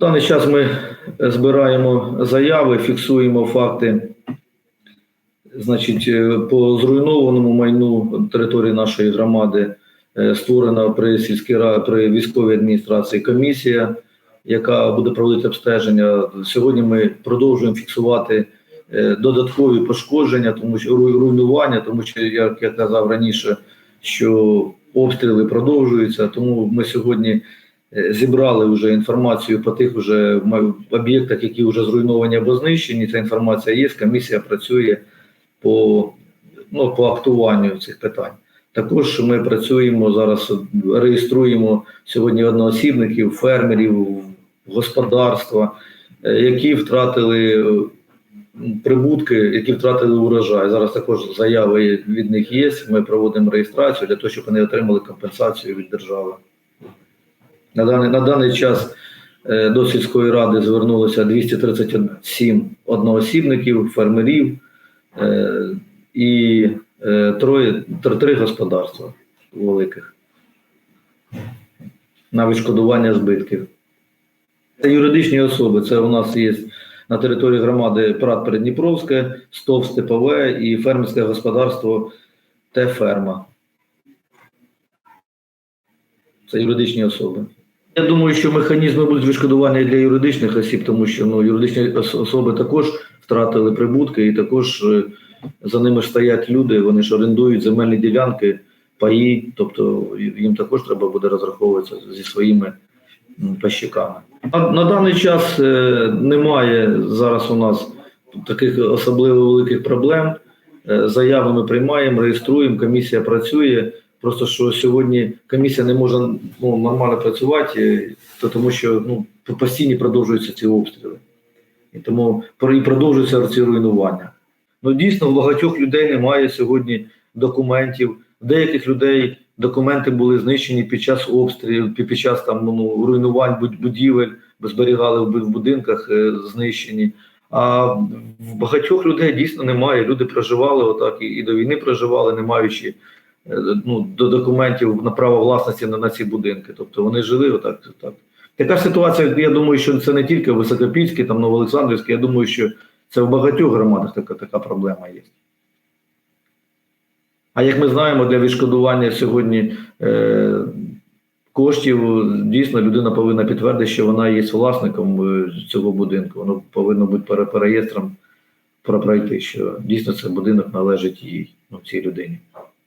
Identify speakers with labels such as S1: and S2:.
S1: Даний час ми збираємо заяви, фіксуємо факти. Значить, е, по зруйнованому майну території нашої громади е, створена при сільській при військовій адміністрації комісія, яка буде проводити обстеження. Сьогодні ми продовжуємо фіксувати е, додаткові пошкодження, тому що руй- руйнування, тому що як я казав раніше, що обстріли продовжуються. Тому ми сьогодні зібрали вже інформацію по тих вже об'єктах, які вже зруйновані або знищені. Ця інформація є. Комісія працює по, ну, по актуванню цих питань. Також ми працюємо зараз, реєструємо сьогодні одноосібників, фермерів, господарства, е, які втратили е, прибутки, які втратили урожай. Зараз також заяви від них є. Ми проводимо реєстрацію для того, щоб вони отримали компенсацію від держави. На даний, на даний час е, до сільської ради звернулося 237 одноосібників, фермерів е, і е, троє, тр- три господарства великих на відшкодування збитків. Це юридичні особи. Це у нас є на території громади Прат Передніпровське, СТОВ Степове і фермерське господарство Т-ферма. Це юридичні особи. Я думаю, що механізми будуть відшкодування для юридичних осіб, тому що ну, юридичні особи також втратили прибутки, і також е, за ними стоять люди, вони ж орендують земельні ділянки, паї, тобто їм також треба буде розраховуватися зі своїми пащиками. На, на даний час е, немає зараз у нас таких особливо великих проблем. Е, Заяви ми приймаємо, реєструємо, комісія працює. Просто що сьогодні комісія не може ну, нормально працювати, е, то тому що ну, постійно продовжуються ці обстріли. І тому і продовжуються ці руйнування. Ну дійсно, в багатьох людей немає сьогодні документів. Деяких людей документи були знищені під час обстрілів, під, час там ну, руйнувань будівель, зберігали в будинках е, знищені. А в багатьох людей дійсно немає. Люди проживали отак і, до війни проживали, не маючи ну, до документів на право власності на, на ці будинки. Тобто вони жили отак. так. Така ситуація, я думаю, що це не тільки в Високопільській, там Новоолександрівській, я думаю, що це в багатьох громадах така, така проблема є. А як ми знаємо, для відшкодування сьогодні е, коштів дійсно людина повинна підтвердити, що вона є власником е, цього будинку. Воно повинно бути по реєстрам пройти, що дійсно цей будинок належить їй, ну, цій людині.